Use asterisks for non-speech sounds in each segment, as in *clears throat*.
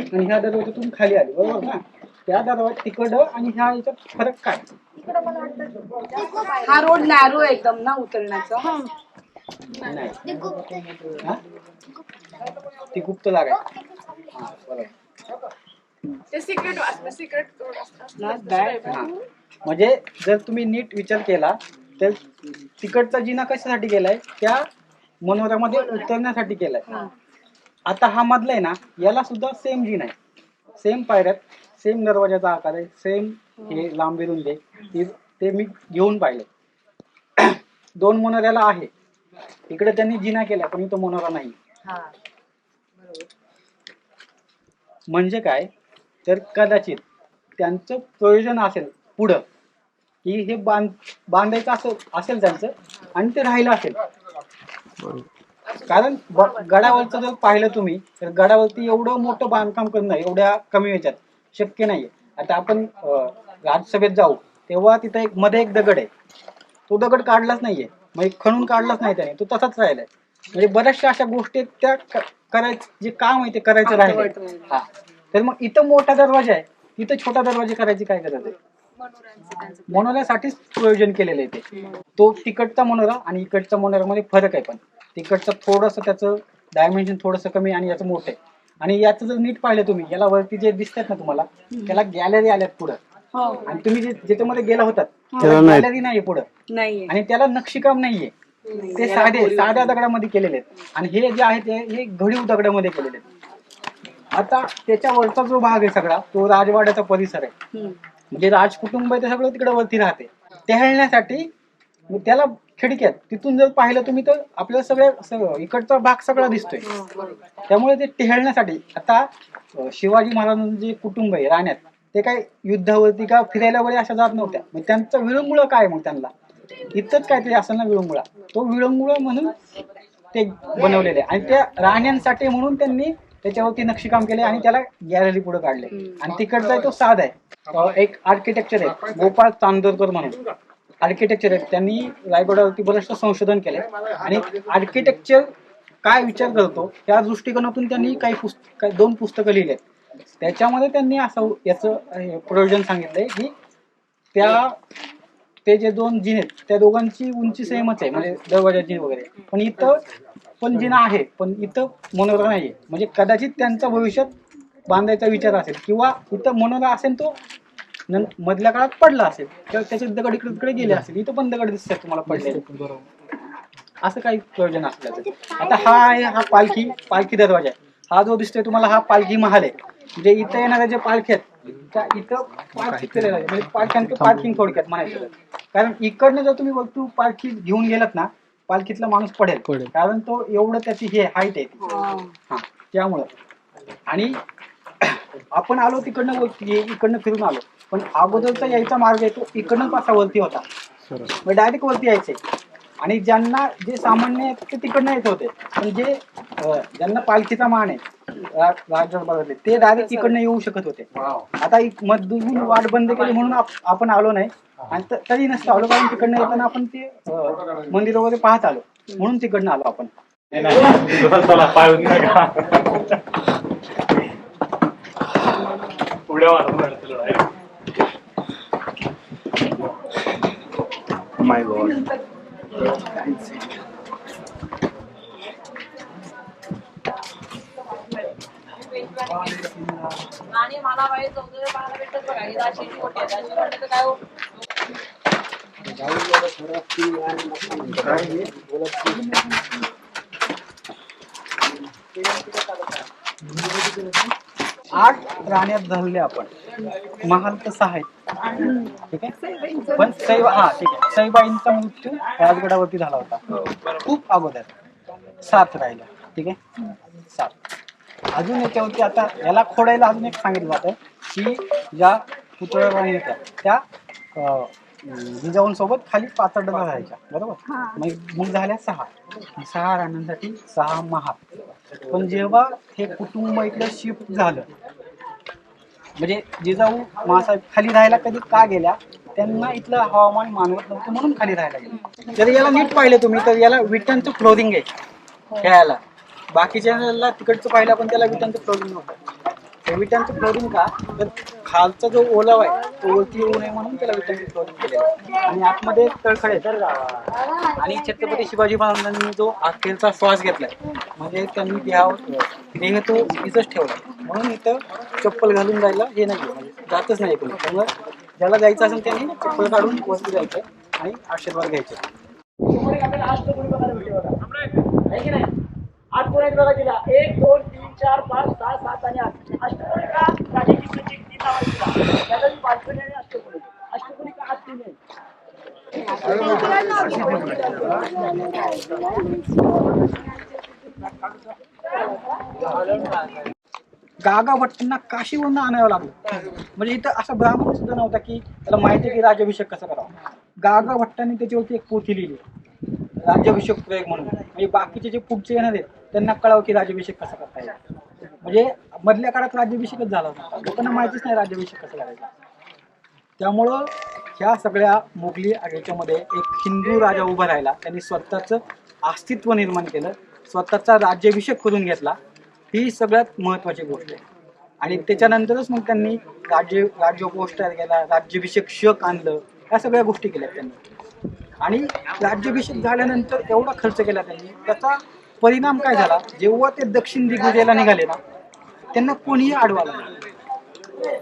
आणि ह्या दरवाजातून खाली आली. बरोबर ना? त्या दरवाजा तिकडं आणि ह्या याच्यात फरक काय? हा रोड नॅरो आहे एकदम ना उतरण्याचा? नाही. हा? ती गुप्त जागा आहे हा, बरोबर. ते सिक्रेट असतं सिक्रेट रोड असतं Not bad. हा. म्हणजे जर तुम्ही नीट विचार केला तर तिकडचा जिना कशासाठी केलाय? त्या मनोऱ्यामध्ये उतरण्यासाठी केलाय. आता हा मधला आहे ना याला सुद्धा सेम जिना आहे. सेम पायऱ्यात सेम दरवाजाचा आकार आहे सेम हे लांबी रुंदी आहे. ती- ते मी घेऊन पाहिले. *clears throat* दोन मनोऱ्याला आहे. इकडे त्यांनी जिना केला पण इथं मनोरा नाही. हा म्हणजे काय? तर कदाचित त्यांचं प्रयोजन असेल पुढं की हे बांध बांधायचं असं असेल त्यांचं आणि ते राहिलं असेल. कारण गडावरचं जर पाहिलं तुम्ही तर गडावरती एवढं मोठं बांधकाम करणं एवढ्या कमी याच्यात शक्य नाहीये. आता आपण अं, राज्यसभेत जाऊ तेव्हा तिथं एक मध्ये एक दगड आहे. तो दगड काढलाच नाहीये. म्हणजे खणून काढलाच नाही त्याने. तो तसाच राहिलाय. म्हणजे बऱ्याचशा अशा गोष्टी त्या करायचं जे काम आहे ते करायचं राहिले राहिलंय. हा. तर मग इथं मोठा दरवाजा आहे. इथं छोटा दरवाजा करायची काय गरज आहे? मनोऱ्यासाठीच प्रयोजन केलेलं आहे ते. तो तिकडचा मनोरा आणि इकडच्या मनोऱ्यामध्ये फरक आहे पण. तिकडचं थोडंसं त्याचं डायमेन्शन थोडंसं कमी आणि याचं मोठं आहे. आणि याचं जर नीट पाहिलं तुम्ही याला वरती जे दिसतात ना तुम्हाला त्याला गॅलरी आल्यात पुढं. हो. आणि तुम्ही जे ज्याच्यामध्ये गेला होतात त्याला नाही. गॅलरी नाही पुढं. नाहीये. आणि त्याला नक्षीकाम नाहीये. ते साधे साध्या दगडामध्ये केलेले आहेत. आणि हे जे आहे ते हे घडीव दगडामध्ये केलेले आहेत. आता त्याच्यावरचा जो भाग आहे सगळा तो राजवाड्याचा परिसर आहे. हम्म. म्हणजे राज कुटुंब आहे ते सगळं तिकडे वरती राहते. टहलण्यासाठी मग त्याला खिडक्यात तिथून जर पाहिलं तुम्ही तर आपल्याला सगळ्या सगळं इकडचा भाग सगळा दिसतोय. त्यामुळे ते टेहळण्यासाठी आता शिवाजी महाराजांचं जे कुटुंब आहे राहण्यात ते काय युद्धावरती का फिरायला वगैरे अशा जात नव्हत्या. मग त्यांचं विळंगुळ काय मग त्यांना? इथंच काहीतरी असेल ना विळंगुळा तो विळंगुळ म्हणून ते बनवलेले. आणि त्या राहण्यांसाठी म्हणून त्यांनी त्याच्यावरती नक्षीकाम केले आणि त्याला गॅलरी पुढे काढले आणि तिकडचा तो साध आहे. एक आर्किटेक्चर आहे. गोपाळ चांदोरकर म्हणून. आर्किटेक्चर आहेत. त्यांनी रायगडावरती बरंचसं संशोधन केलंय आणि आर्किटेक्चर काय विचार करतो त्या दृष्टिकोनातून त्यांनी काही पुस्तक दोन पुस्तकं लिहिली आहेत. त्याच्यामध्ये त्यांनी असं याचं प्रयोजन सांगितलंय की त्या ते जे दोन जिन आहेत त्या दोघांची उंची सेमच आहे म्हणजे दरवाजाची वगैरे. पण इथं पण जिना आहे पण इथं मनोरा नाहीये. म्हणजे कदाचित त्यांचा भविष्यात बांधायचा विचार असेल किंवा इथं मनोरा असेल तो नं- मधल्या काळात पडला असेल तर त्याचे दगड इकडे तिकडे गेले असेल इथं पण दगड दिसतात तुम्हाला पडले असं काही प्रयोजन असलं त्याचं. आता हा आहे हा पालखी पालखी दरवाजा आहे हा जो दिसतोय तुम्हाला हा पालखी महाल आहे म्हणजे इथं येणाऱ्या ज्या पालखी आहेत त्या इथं पालखी केलेलं आहे म्हणजे पालख्यांचं पार्किंग थोडक्यात म्हणायचं तर. कारण इकडनं जर तुम्ही वस्तू पालखी घेऊन गेलात ना पालखीतला माणूस पडेल. कारण तो एवढं त्याची हे हाईट आहे. हा. हा त्यामुळं आणि आपण आलो तिकडनं वरती इकडनं फिरून आलो. पण अगोदरचा यायचा मार्ग आहे तो इकडनं कसा वरती होता. मग डायरेक्ट वरती यायचे. आणि ज्यांना जे सामान्य आहेत ते तिकडनं येत होते. पण जे अं, ज्यांना पालखीचा मान आहे रा- राजदरबारातले ते डायरेक्ट इकडनं येऊ शकत होते. आता एक मधून वाट बंद केली म्हणून आप- आपण आलो नाही. आणि त- तरी नसतं आलो कारण तिकडनं येताना आपण ते अं, मंदिर वगैरे पाहत आलो. म्हणून तिकडनं आलो आपण. चला नका उड्या मारत माय गॉड आणि मला माहीत नव्हतं पाहायला भेटत बघा ही राशीची मोठी आहे राशी म्हटलं तर काय हो? आठ राण्यात धरले आपण. महाल तर सहा आहेत ठीक आहे? पण सैब हा ठीक आहे. सईबाईंचा मृत्यू राजगडावरती झाला होता. खूप अगोदर. सात राहिल्या ठीक आहे? सात. अजून याच्यावरती आता याला खोडायला अजून एक सांगितलं जातं की ज्या पुतळ्या होत्या त्या जिजाऊंसोबत खाली पाचड राहायच्या. बरोबर? मग मग झाल्या सहा. सहा राण्यांसाठी सहा महाल पण जेव्हा हे कुटुंब इकडे शिफ्ट झालं म्हणजे जिजाऊ मासाहेब खाली राहायला कधी का गेल्या त्यांना इथलं हवामान मानवत नव्हतं म्हणून खाली राहायला गेलं. जर याला नीट पाहिलं तुम्ही तर याला विटांचं क्लोदिंग आहे खेळायला. बाकीच्या तिकडचं पाहिलं पण त्याला विटांचं क्लोदिंग नव्हतं. विटांचं फ्लोरिंग का तर खालचा जो ओलावा आहे तो वरती येऊ नये म्हणून त्याला विटांचं फ्लोरिंग केलेलं आहे. आणि आतमध्ये तळखळे तर आणि छत्रपती शिवाजी महाराजांनी जो अखेरचा श्वास घेतलाय म्हणजे त्यांनी देहावर देह तो इथंच ठेवला. म्हणून इथं चप्पल घालून जायला हे नाही म्हणजे जातच नाही कोणी. त्यामुळे ज्याला जायचं असेल त्यांनी चप्पल काढून वरती जायचं आणि आशीर्वाद घ्यायचे. आपल्याला बघा आहे आठ कोण बघा तिला. एक दोन तीन चार पाच सहा सात आणि आठ. अष्टकोणी का राजा किशोरची एक तीन नाव दिला त्याला मी पाचकोणी आणि अष्टकोणी. अष्टकोणी का आठ तीन आहे. गागा भट्टांना काशीवरून आणावं लागलं. म्हणजे इथं असा ब्राह्मण सुद्धा नव्हता की त्याला माहिती की राजाभिषेक कसा करावा. गागा भट्टांनी त्याच्यावरती एक पोथी लिहिली राज्याभिषेक प्रयोग म्हणून. म्हणजे बाकीचे जे पुढचे येणार आहेत त्यांना कळावं की राज्याभिषेक कसा करता येईल. म्हणजे मधल्या काळात राज्याभिषेकच झाला होता. लोकांना माहितीच नाही राज्याभिषेक कसा करायचा. त्यामुळं ह्या सगळ्या मुघली याच्यामध्ये एक हिंदू राजा उभा राहिला. त्यांनी स्वतःचं अस्तित्व निर्माण केलं. स्वतःचा राज्याभिषेक करून घेतला. ही सगळ्यात महत्वाची गोष्ट आहे. आणि त्याच्यानंतरच मग त्यांनी राज्य राज्यकोष तयार केला राज्याभिषेक शक आणलं. या सगळ्या गोष्टी केल्या त्यांनी. आणि राज्याभिषेक झाल्यानंतर एवढा खर्च केला त्यांनी. त्याचा परिणाम काय झाला? जेव्हा ते दक्षिण दिग्विजयला निघाले ना त्यांना कोणीही आडवा लागला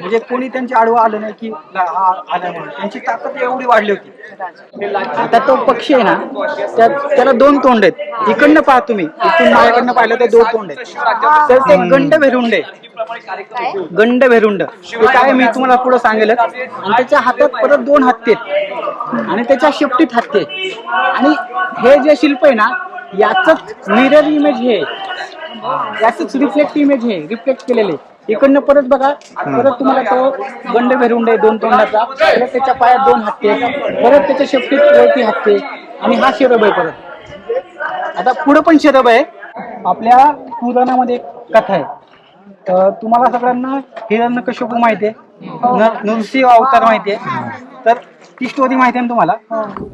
म्हणजे कोणी त्यांच्या आडवं आलं नाही की हा आला म्हणून त्यांची ताकद एवढी वाढली होती. आता तो पक्षी आहे ना त्या त्याला दोन तोंड आहेत. इकडनं पाहा तुम्ही. इथून माझ्याकडनं पाहिलं तर दोन तोंड आहेत. तर ते गंड भेरुंड आहे. गंड भेरुंड. काय मी तुम्हाला पुढे सांगेल आणि त्याच्या हातात परत दोन हत्ती आहेत. आणि त्याच्या शेपटीत हत्ती आहेत. आणि हे जे शिल्प आहे ना याच मिरर इमेज हे. याच रिफ्लेक्ट इमेज हे. रिफ्लेक्ट केलेले इकडनं परत बघा परत तुम्हाला तो गंड भेरून आहे दोन तोंडाचा. परत त्याच्या पायात दोन हत्ते परत त्याच्या शेपटीत वरती हत्ते आणि हा शरब आहे परत. आता पुढं पण शरब आहे. आपल्या पुराणामध्ये एक कथा आहे. तर तुम्हाला सगळ्यांना हिरण्यकश्यपू माहिती आहे? न- नृसिंह अवतार माहिती आहे. तर ती स्टोरी माहिती आहे ना तुम्हाला?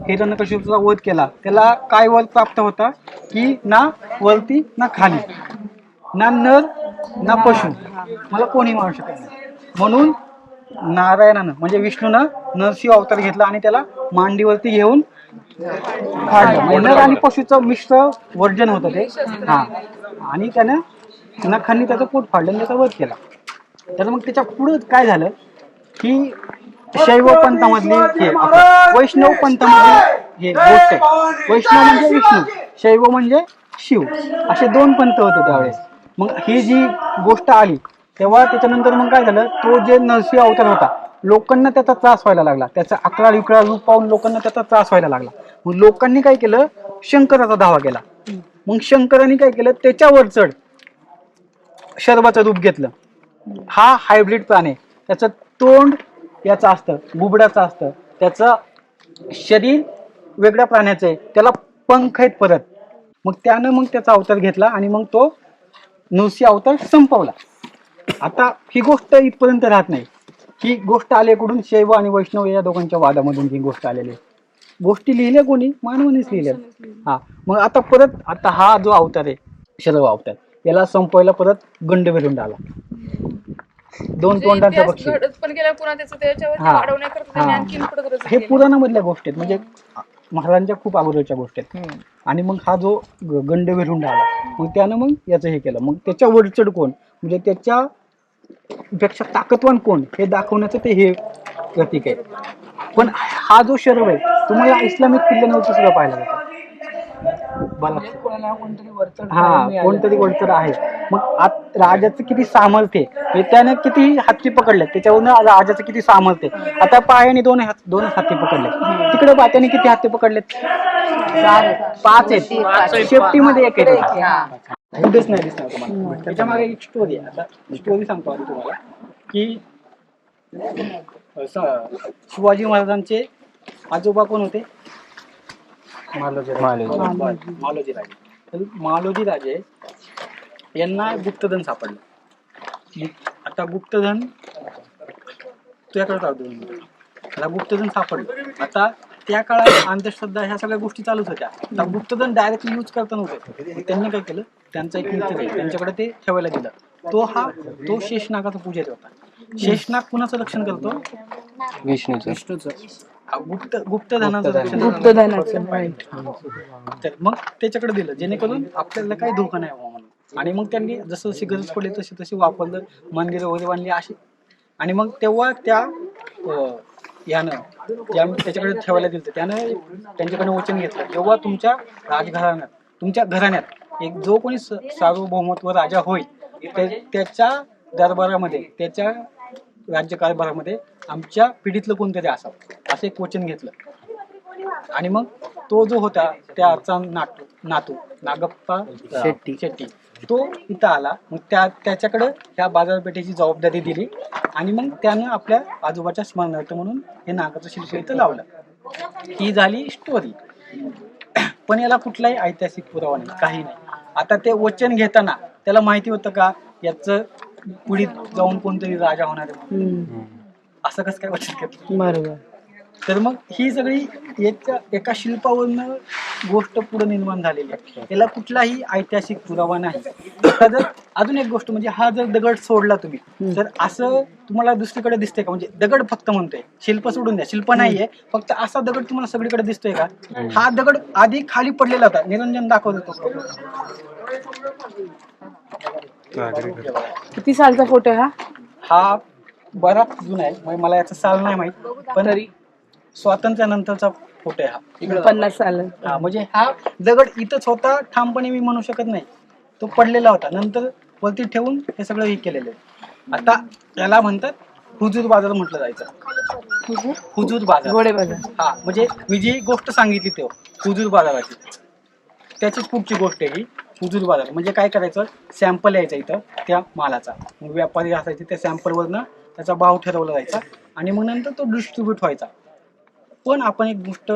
हिरण्यकश्यपूचा वध केला? त्याला काय वध प्राप्त होता? की ना वरती ना खाली. ना नर ना पशु. मला कोणी मारू शकत नाही. म्हणून नारायणानं म्हणजे विष्णूनं नरसिंह अवतार घेतला आणि त्याला मांडीवरती घेऊन फाडलं म्हणजे नर आणि पशुचं मिश्र वर्जन होतं ते. हा. आणि त्यानं नखांनी त्याचं पोट फाडलं आणि त्याचा वध केला. तर मग त्याच्या पुढं काय झालं? की शैव पंथामधली हे आपलं वैष्णव पंथामधली हे गोष्ट. आहे वैष्णव म्हणजे विष्णू. शैव म्हणजे शिव. असे दोन पंथ होते त्यावेळेस. मग ही जी गोष्ट आली तेव्हा त्याच्यानंतर मग काय झालं तो जे नरसिंह अवतार होता लोकांना त्याचा त्रास व्हायला लागला. त्याचा अकरा विकळा रूप पाहून लोकांना त्याचा त्रास व्हायला लागला. मग लोकांनी काय केलं शंकराचा धावा केला. मग शंकरांनी काय केलं त्याच्यावर चढ शर्वाचं रूप घेतलं. हा हायब्रिड प्राणी आहे. त्याचं तोंड याचं असतं बुबडाचं असतं. त्याचं शरीर वेगळ्या प्राण्याचं आहे. त्याला पंख आहेत परत. मग त्यानं मग त्याचा अवतार घेतला आणि मग तो नृसिंह अवतार संपवला. आता ही गोष्ट इथपर्यंत राहत नाही. ही गोष्ट आली कुठून शैव आणि वैष्णव या दोघांच्या वादामधून ही गोष्ट आलेली आहे. गोष्टी लिहिल्या कोणी? मानवानेच लिहिल्या. हा. मग आता परत आता हा जो अवतार आहे शरव अवतार याला संपवायला परत गंड भेटून आला. दोन तोंडांचा इतिहास पक्षी हे. पुराणामधल्या गोष्टी आहेत. म्हणजे महाराजांच्या खूप अगोदरच्या गोष्टी आहेत. आणि मग हा जो गंड भेटून आला मग त्यानं मग याचं हे केलं. मग त्याच्या वरचढ कोण? म्हणजे त्याच्या पेक्षा ताकदवान कोण? हे दाखवण्याचं ते हे प्रतीक आहे. पण हा जो शर्व आहे तुम्हाला इस्लामिक किल्ल्यांवरती सुद्धा पाहायला जातो हा कोणतरी वरचढ आहे. मग आत राजाचं किती सामर्थ्य आहे? हे त्याने किती हत्ती पकडले? त्याच्यावरून राजाचं किती सामर्थ्य आता पायाने दोन हात दोनच हत्ती पकडले. तिकडे बात्याने किती हत्ती पकडले पाच आहेत. शेफ्टीमध्ये एक आहे. कुठेच नाही दिसणार तुम्हाला. त्याच्यामागे एक स्टोरी आहे. आता स्टोरी सांगतो आधी तुम्हाला. की शिवाजी महाराजांचे आजोबा कोण होते? मालोजी राजे. मालोजी. राजे. तर मालोजी राजे यांना गुप्तधन सापडलं. गुप- आता गुप्तधन तुझ्याकडे मिनिटं. आता गुप्तधन सापडलं. आता त्या काळात अंधश्रद्धा ह्या सगळ्या गोष्टी चालूच होत्या. आता गुप्तधन डायरेक्टली यूज करता नव्हते मग त्यांनी काय केलं? त्यांचा एक मित्र आहे त्यांच्याकडे ते ठेवायला दिलं. तो हा तो शेषनागाचा पूजेत होता. शेषनाग कुणाचं रक्षण करतो? विष्णूचं. गुप्त गुप्तधनाचं रक्षण गुप्तधनाचं right. तर मग त्याच्याकडे दिलं जेणेकरून आपल्याला काही धोका नाही व्हावा म्हणून. आणि मग त्यांनी जसं जशी गरज पडली तशी तशी वापरलं मंदिरं वगैरे बांधली अशी. आणि मग तेव्हा त्या अं, यानं ज्या त्याच्याकडे ठेवायला दिलं. त्यानं त्यांच्याकडे वचन घेतलं. तेव्हा तुमच्या राजघराण्यात तुमच्या घराण्यात एक जो कोणी स- सार्वभौमत्व राजा होईल ते- त्याच्या दरबारामध्ये त्याच्या राज्यकारभारामध्ये आमच्या पिढीतलं कोणतरी असावं असं एक वचन घेतलं. आणि मग तो जो होता त्याचा नातू नातू नागप्पा शेट्टी. शेट्टी तो इथं आला. मग त्या त्याच्याकडं ह्या बाजारपेठेची जबाबदारी दिली आणि मग त्यानं आपल्या आजोबाच्या स्मरणार्थ म्हणून हे नागाचं शिल्प इथं लावलं. ही झाली स्टोरी पण याला कुठलाही ऐतिहासिक पुरावा नाही काही नाही. आता ते वचन घेताना त्याला माहिती होतं का याचं पुढीत जाऊन कोणतरी राजा होणार आहे. म्हणून. हम्म. असं कसं काय वचन घेतलं बरोबर. तर मग ही सगळी एका एका शिल्पावरनं गोष्ट पुढे निर्माण झालेली आहे. याला कुठलाही ऐतिहासिक पुरावा नाही. आता जर अजून एक गोष्ट म्हणजे हा जर दगड सोडला तुम्ही तर असं तुम्हाला दुसरीकडे दिसतंय का? म्हणजे दगड फक्त म्हणतोय. शिल्प सोडून द्या. शिल्प नाहीये. फक्त असा दगड तुम्हाला सगळीकडे दिसतोय का? हा दगड आधी खाली पडलेला होता. निरंजन दाखवत होतो किती सालचा फोटो आहे हा? हा बराच जुना आहे. म्हणजे मला याचं साल नाही माहीत. पण स्वातंत्र्यानंतरचा फोटो आहे हा. पन्नास साल. हा म्हणजे हा दगड इथंच होता. ठामपणे मी म्हणू शकत नाही. तो पडलेला होता. नंतर वरती ठेवून हे सगळं हे केलेलं आहे. आता याला म्हणतात हुजूर बाजार म्हटलं जायचं. हुजूर बाजार. घोडे बाजार. हा म्हणजे मी जी गोष्ट सांगितली तो हुजूर बाजाराची त्याचीच पुढची गोष्ट आहे ही. हुजूर बाजार. म्हणजे काय करायचं? सॅम्पल यायचा इथं त्या मालाचा. मग व्यापारी असायचे त्या सॅम्पलवरनं त्याचा भाव ठरवला जायचा आणि मग नंतर तो डिस्ट्रीब्यूट व्हायचा. पण आपण एक गोष्ट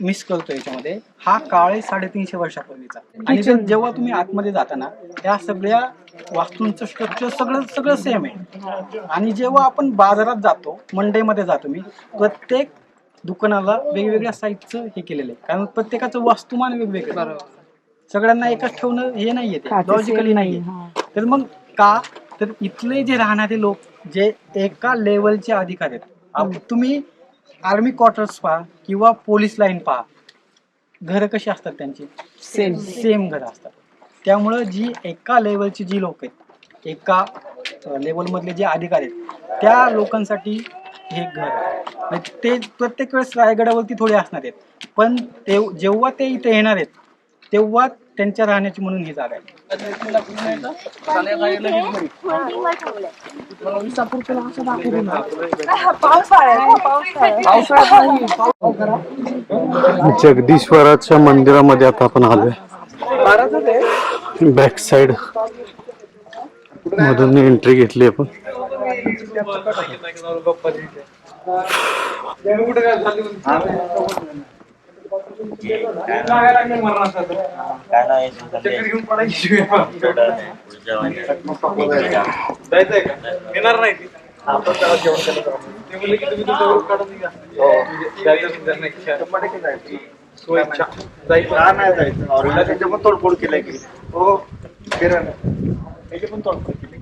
मिस करतो याच्यामध्ये हा काळ आहे साडेतीनशे वर्षापूर्वीचा. आणि जेव्हा तुम्ही आतमध्ये जाता ना त्या सगळ्या वास्तूंचं स्ट्रक्चर सगळं सगळं सेम आहे. आणि जेव्हा आपण बाजारात जातो मंडईमध्ये जातो मी प्रत्येक दुकानाला वेगवेगळ्या साईजचं हे केलेलं आहे. कारण प्रत्येकाचं वास्तुमान वेगवेगळं सगळ्यांना एकच ठेवणं हे नाहीये लॉजिकली नाहीये. हा. तर मग का? तर इथले जे राहणारे लोक जे एका लेवलचे अधिकारी आहेत. तुम्ही आर्मी क्वार्टर्स पहा किंवा पोलीस लाईन पहा. घरं कशी असतात त्यांची? सेम सेम घरं असतात. त्यामुळं जी एका लेवलची जी लोक आहेत एका लेवलमधले जे अधिकारी आहेत त्या लोकांसाठी हे घर आहे. म्हणजे ते प्रत्येक वेळेस रायगडावरती थोडे असणार आहेत. पण ते जेव्हा ते इथे येणार आहेत तेव्हा त्यांच्या राहण्याची म्हणून ही जागा आहे. जगदीश्वराच्या मंदिरामध्ये आता आपण आलोय. बॅक साइड मधून एंट्री घेतली आपण. जायचंय का येणार नाही ती ते म्हणले की तुम्ही तुमचा ग्रुप काढून निघा जायचं त्यांना इच्छा. स्वइच्छा जायचं नाही जायचं त्याच्या पण तोडफोड केलंय की हो किरण त्याची पण तोडफोड केली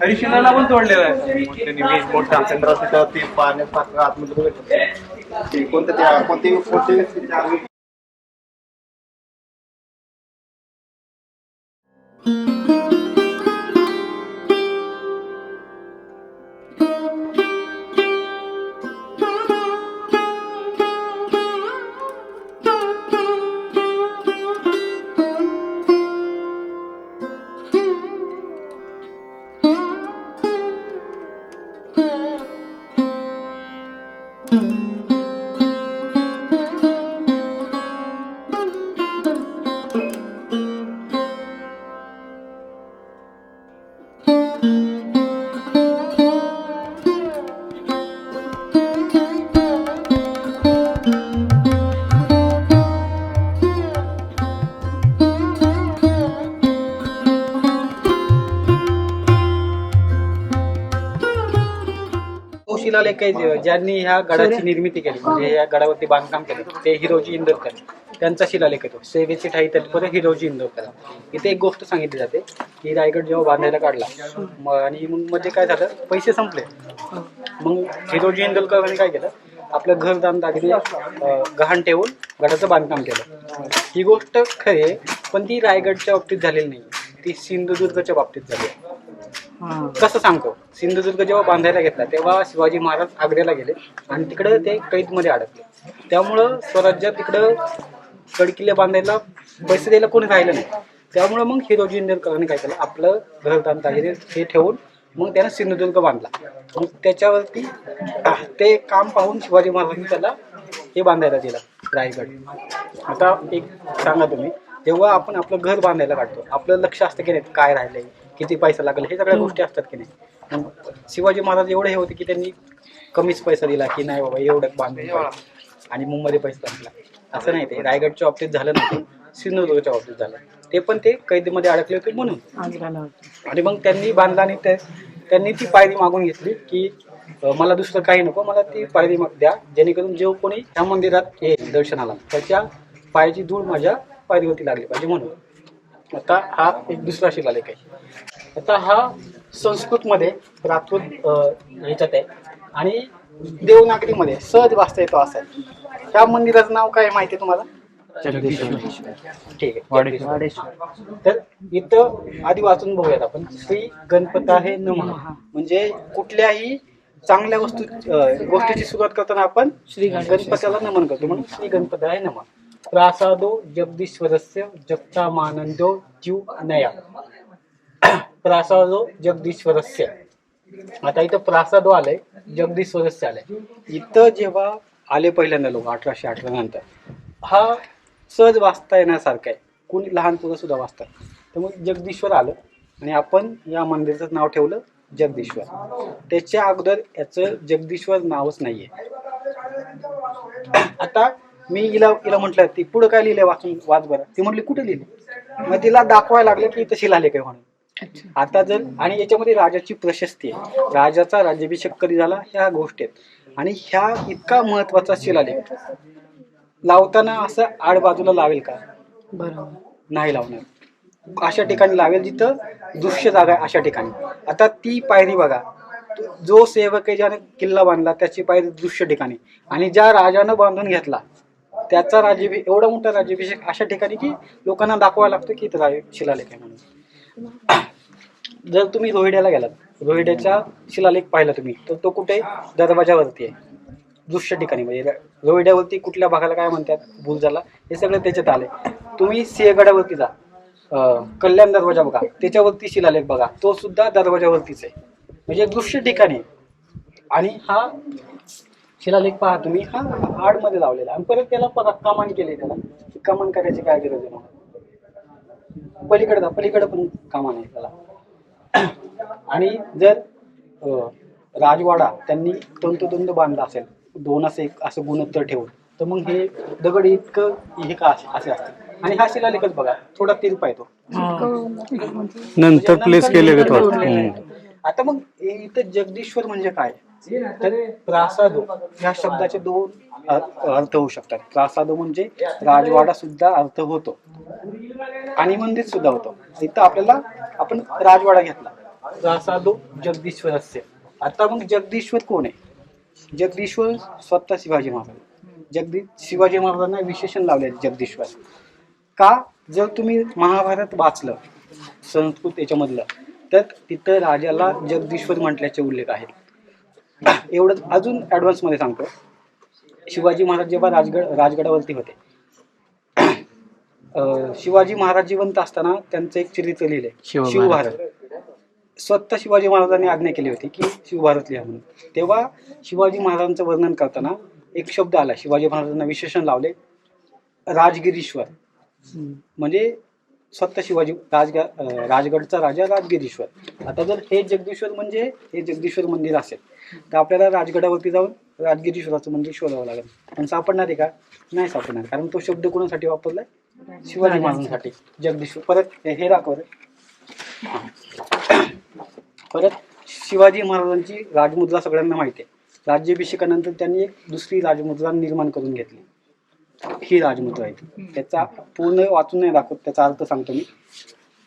हरिशिनाला पण तोडलेला आहे मोठा सेंटर असतो ते पाण्यात टाकलं आतमध्ये बघितलं. ते कोणतं ते जे- ज्यांनी ह्या गडाची निर्मिती केली म्हणजे या गडावरती बांधकाम केलं ते हिरोजी इंदरकर. त्यांचा शिलालेख येतो. सेवेची ठाई तत्पर हिरोजी इंदोरकर. इथे एक गोष्ट सांगितली जाते की रायगड जेव्हा बांधायला काढला मग आणि मग मध्ये काय झालं पैसे संपले. मग हिरोजी इंदोरकरांनी काय केलं आपलं घरदान दागिने अं, गहाण ठेवून गडाचं बांधकाम केलं. ही गोष्ट खरी आहे पण ती रायगडच्या बाबतीत झालेली नाही. ती सिंधुदुर्गच्या बाबतीत झाली आहे. कसं सांगतो? सिंधुदुर्ग जेव्हा बांधायला घेतला तेव्हा शिवाजी महाराज आग्र्याला गेले आणि तिकडे ते कैदमध्ये अडकले. त्यामुळं स्वराज्यात तिकडं गडकिल्ले बांधायला पैसे द्यायला कोणी राहिलं नाही. त्यामुळं मग हिरोजी इंदरकरांनी काय केलं? आपलं घरदान दागिने हे ठेवून मग त्यानं सिंधुदुर्ग बांधला. मग त्याच्यावरती ते काम पाहून शिवाजी महाराजांनी त्याला हे बांधायला दिलं रायगड. आता एक सांगा तुम्ही जेव्हा आपण आपलं घर बांधायला काढतो आपलं लक्ष असतं की नाही काय राहिलंय? किती पैसा लागेल हे सगळ्या गोष्टी असतात की नाही. मग शिवाजी महाराज एवढे हे होते की त्यांनी कमीच पैसा दिला की नाही बाबा एवढं बांधून. आणि मुंबईमध्ये पैसा संपला असं नाही ते रायगडच्या बाबतीत झालं नाही सिंधुदुर्गच्या बाबतीत झालं. ते पण ते कैदीमध्ये अडकले होते म्हणून. आणि मग त्यांनी बांधला आणि ते त्यांनी ती पायरी मागून घेतली की मला दुसरं काही नको मला ती पायरी माग द्या जेणेकरून जो कोणी त्या मंदिरात येईल दर्शनाला त्याच्या पायाची धूळ माझ्या पायरीवरती लागली पाहिजे म्हणून. आता हा एक दुसरा शिलालेख आहे. आता हा संस्कृतमध्ये प्राकृत ह्याच्यात आहे. आणि देवनागरीमध्ये सहज वाचता येतो असा आहे. त्या मंदिराचं नाव काय माहिती आहे तुम्हाला? ठीक आहे. तर इथं आधी वाचून बघूयात आपण. श्री गणपता हे नमः. म्हणजे कुठल्याही चांगल्या वस्तू गोष्टीची सुरुवात करताना आपण श्री गणपत्याला नमन करतो. म्हणून श्री गणपता हे नमः. प्रासादो जगदीश्वरस्य जगतामानंदो जीव नया प्रासादो जगदीश्वरस्य. आता इथं प्रासादो आलंय जगदीश्वरस्य आलंय. इथं जेव्हा आले पहिल्यांदा लोक अठराशे अठरा नंतर हा सहज वाचता येण्यासारखा आहे. कोणी लहान पोरं सुद्धा वाचतात. त्यामुळे जगदीश्वर आलं आणि आपण या मंदिराचं नाव ठेवलं जगदीश्वर. त्याच्या अगोदर याचं जगदीश्वर नावच नाहीये. आता मी हिला हिला म्हटलं ती पुढं काय लिहिलंय वाचून वाच बरं. ती म्हटली कुठे लिहिली मग तिला दाखवायला लागलं की तशी लाले काय म्हणून. आता जर आणि याच्यामध्ये राजाची प्रशस्ती आहे. राजाचा राज्याभिषेक कधी झाला? ह्या गोष्टी आहेत आणि ह्या इतका महत्त्वाचा शिलालेख लावताना असं आड बाजूला लावेल का? बरोबर. नाही लावणार. अशा ठिकाणी लावेल जिथं दृश्य जागा आहे अशा ठिकाणी. आता ती पायरी बघा. जो सेवक आहे ज्याने किल्ला बांधला त्याची पायरी दृश्य ठिकाणी. आणि ज्या राजानं बांधून घेतला त्याचा राज्याभिषेक एवढा मोठा राज्याभिषेक अशा ठिकाणी की लोकांना दाखवायला लागतं की इथं शिलालेख आहे म्हणून. जर तुम्ही रोहिड्याला गेलात रोहिड्याचा शिलालेख पाहिला तुम्ही तर तो कुठे? दरवाजावरती आहे. दृश्य ठिकाणी म्हणजे रोहिड्यावरती कुठल्या भागाला काय म्हणतात बुलजाला हे सगळं त्याच्यात आले तुम्ही सिंहगडावरती जा. कल्याण दरवाजा बघा त्याच्यावरती शिलालेख बघा तो सुद्धा दरवाजावरतीच आहे. म्हणजे दृश्य ठिकाणी. आणि हा शिलालेख पहा तुम्ही हा आडमध्ये लावलेला. आणि परत त्याला परत कमान केले त्याला. कमान करायची काय गरज आहे मग पलीकडे जा पलीकडे पण कामान आहे त्याला. आणि जर राजवाडा त्यांनी तंतोतंत बांधला असेल दोन असे एक असं गुणोत्तर ठेवून तर मग हे दगड इतकं हे का असे असे असते आणि हा शिलालेखच बघा थोडा तिरपा येतो नंतर प्लेस केले. आता मग इथं जगदीश्वर म्हणजे काय? तर प्रासादो ह्या शब्दाचे दोन अर्थ होऊ शकतात. प्रासादो म्हणजे राजवाडा सुद्धा अर्थ होतो. आणि मंदिर सुद्धा होतो. इथं आपल्याला आपण राजवाडा घेतला. प्रासादो जगदीश्वर असे आता मग जगदीश्वर कोण आहे? जगदीश्वर स्वतः शिवाजी महाराज. जगदी शिवाजी महाराजांना विशेषण लावले जगदीश्वर. का? जर तुम्ही महाभारत वाचलं संस्कृत याच्यामधलं तर तिथं राजाला जगदीश्वर म्हटल्याचे उल्लेख आहेत एवढंच अजून ॲडव्हान्समध्ये सांगतो. शिवाजी महाराज जेव्हा राजगड राजगडावरती होते अं, शिवाजी महाराज जिवंत असताना त्यांचं एक चरित्र लिहिले शिवभारत. शिवभारत. स्वतः शिवाजी महाराजांनी आज्ञा केली होती की शिवभारत लिहा म्हणून. तेव्हा शिवाजी महाराजांचं वर्णन करताना एक शब्द आला शिवाजी महाराजांना विशेषण लावले राजगिरीश्वर. म्हणजे स्वतः शिवाजी राजग अं, राजगडचा राजा राजगिरीश्वर. आता जर हे जगदीश्वर म्हणजे हे जगदीश्वर मंदिर असेल तर आपल्याला राजगडावरती जाऊन राजगिरीश्वराचं मंदिर शोधावं लागेल. पण सापडणार आहे का? नाही सापडणार कारण तो शब्द कोणासाठी वापरलाय? शिवाजी महाराजांसाठी जगदीश्वर परत हे हे दाखव रे. परत शिवाजी महाराजांची राजमुद्रा सगळ्यांना माहिती आहे. राज्याभिषेकानंतर त्यांनी एक दुसरी राजमुद्रा निर्माण करून घेतली. ही राजमुद्रा आहे त्याचा पूर्ण वाचून नाही दाखवत त्याचा अर्थ सांगतो मी.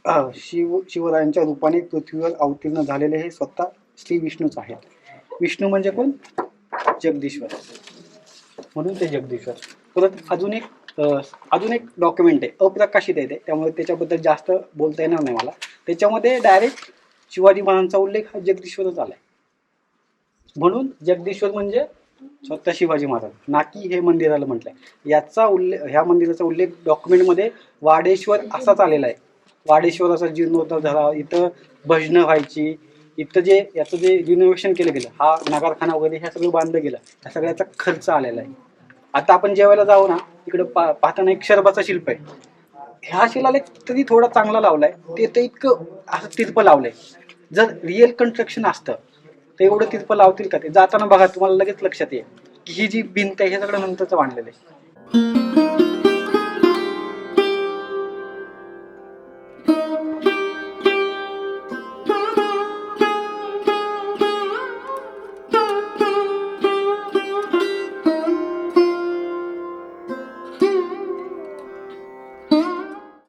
अं, शिव शिवरायांच्या रूपाने पृथ्वीवर अवतीर्ण झालेले हे स्वतः श्री विष्णूच आहेत. विष्णू म्हणजे कोण? जगदीश्वर. म्हणून ते जगदीश्वर. परत अजून एक अजून एक डॉक्युमेंट आहे. अप्रकाशित आहे ते. त्यामुळे त्याच्याबद्दल जास्त बोलता येणार नाही मला. त्याच्यामध्ये डायरेक्ट शिवाजी महाराजांचा उल्लेख हा जगदीश्वरच आलाय. म्हणून जगदीश्वर म्हणजे स्वतः शिवाजी महाराज. नाकी हे मंदिराला म्हटलंय. याचा उल्लेख ह्या मंदिराचा उल्लेख डॉक्युमेंटमध्ये वाडेश्वर असाच आलेला आहे. वाडेश्वर असा जीर्णोद्धार झाला. इथं भजनं व्हायची. इथं जे याचं जे रिनोव्हेशन केलं गेलं हा नगारखाना वगैरे ह्या सगळं बांधलं गेलं. ह्या सगळ्याचा खर्च आलेला आहे. आता आपण जेवायला जाऊ ना इकडं पा पाहताना एक शरबाचा शिल्प आहे. ह्या शिलालेख तरी थोडा चांगला लावलाय. ते तर इतकं असं तिरपं लावलंय. जर रिअल कन्स्ट्रक्शन असतं ते एवढं तिरपं लावतील का ते? जाताना बघा तुम्हाला लगेच लक्षात येईल. की ही जी भिंत आहे हे सगळं नंतरचं बांधलेलं आहे.